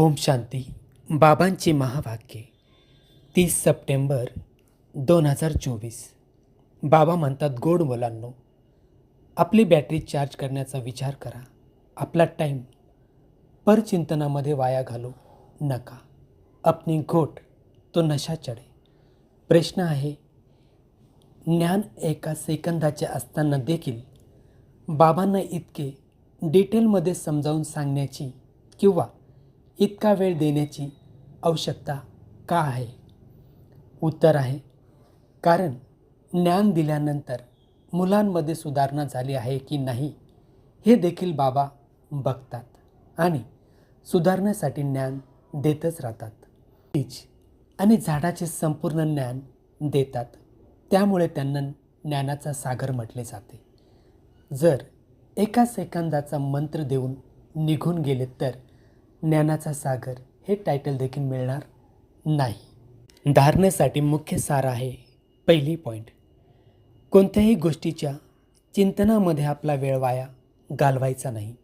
ओम शांती. बाबांची महावाक्ये तीस सप्टेंबर दोन हजार चोवीस. बाबा म्हणतात गोड मुलांनो आपली बॅटरी चार्ज करण्याचा विचार करा. आपला टाईम परचिंतनामध्ये वाया घालू नका. अपनी घोट तो नशा चढे. प्रश्न आहे ज्ञान एका सेकंदाचे असताना देखील बाबांना इतके डिटेलमध्ये समजावून सांगण्याची किंवा इतका वेळ देण्याची आवश्यकता का आहे? उत्तर आहे कारण ज्ञान दिल्यानंतर मुलांमध्ये सुधारणा झाली आहे की नाही हे देखील बाबा बघतात आणि सुधारण्यासाठी ज्ञान देतच राहतात. बीज आणि झाडाचे संपूर्ण ज्ञान देतात. त्यामुळे त्यांना ज्ञानाचा सागर म्हटले जाते. जर एका सेकंदाचा मंत्र देऊन निघून गेले तर ज्ञानाचा सागर हे टायटल देखील मिळणार नाही. धारणेसाठी मुख्य सार आहे पहिली पॉईंट कोणत्याही गोष्टीच्या चिंतनामध्ये आपला वेळ वाया घालवायचा नाही.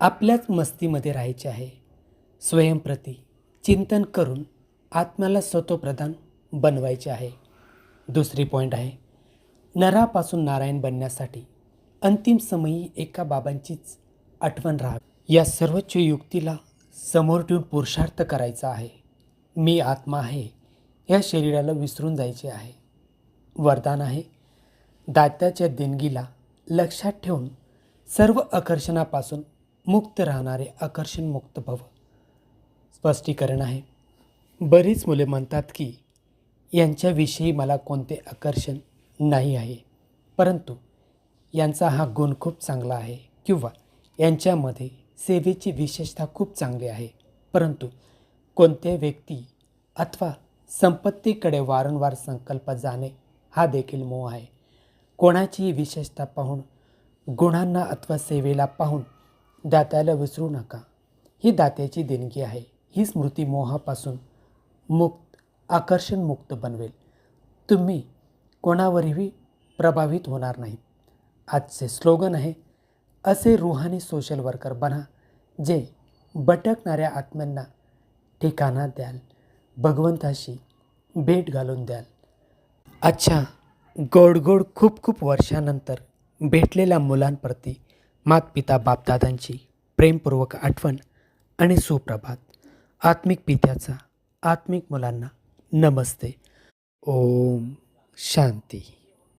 आपल्याच मस्तीमध्ये राहायचे आहे. स्वयंप्रती चिंतन करून आत्म्याला स्वतःप्रधान बनवायचे आहे. दुसरी पॉईंट आहे नरापासून नारायण बनण्यासाठी अंतिम समयी एका बाबांचीच आठवण राहावी. या सर्वोच्च युक्तीला समोर ठेवून पुरुषार्थ करायचा आहे. मी आत्मा आहे या शरीराला विसरून जायचे आहे. वरदान आहे. दात्याच्या देणगीला लक्षात ठेवून सर्व आकर्षणापासून मुक्त राहणारे आकर्षणमुक्त भव. स्पष्टीकरण आहे. बरीच मुले म्हणतात की यांच्याविषयी मला कोणते आकर्षण नाही आहे. परंतु यांचा हा गुण खूप चांगला आहे किंवा यांच्यामध्ये सेवेची विशेषता खूप चांगली आहे. परंतु कोणत्या व्यक्ती अथवा संपत्तीकडे वारंवार संकल्प जाणे हा देखील मोह आहे. कोणाचीही विशेषता पाहून गुणांना अथवा सेवेला पाहून दात्याला विसरू नका. ही दात्याची देणगी आहे. ही स्मृती मोहापासून मुक्त आकर्षणमुक्त बनवेल. तुम्ही कोणावरही प्रभावित होणार नाहीत. आजचे स्लोगन आहे असे रुहानी सोशल वर्कर बना जे भटकणाऱ्या आत्म्यांना ठिकाणा द्याल भगवंताशी भेट घालून द्याल. अच्छा गोड गोड खूप खूप वर्षानंतर भेटलेल्या मुलांप्रती मातपिता बापदादांची प्रेमपूर्वक आठवण आणि सुप्रभात. आत्मिक पित्याचा आत्मिक मुलांना नमस्ते. ओम शांती.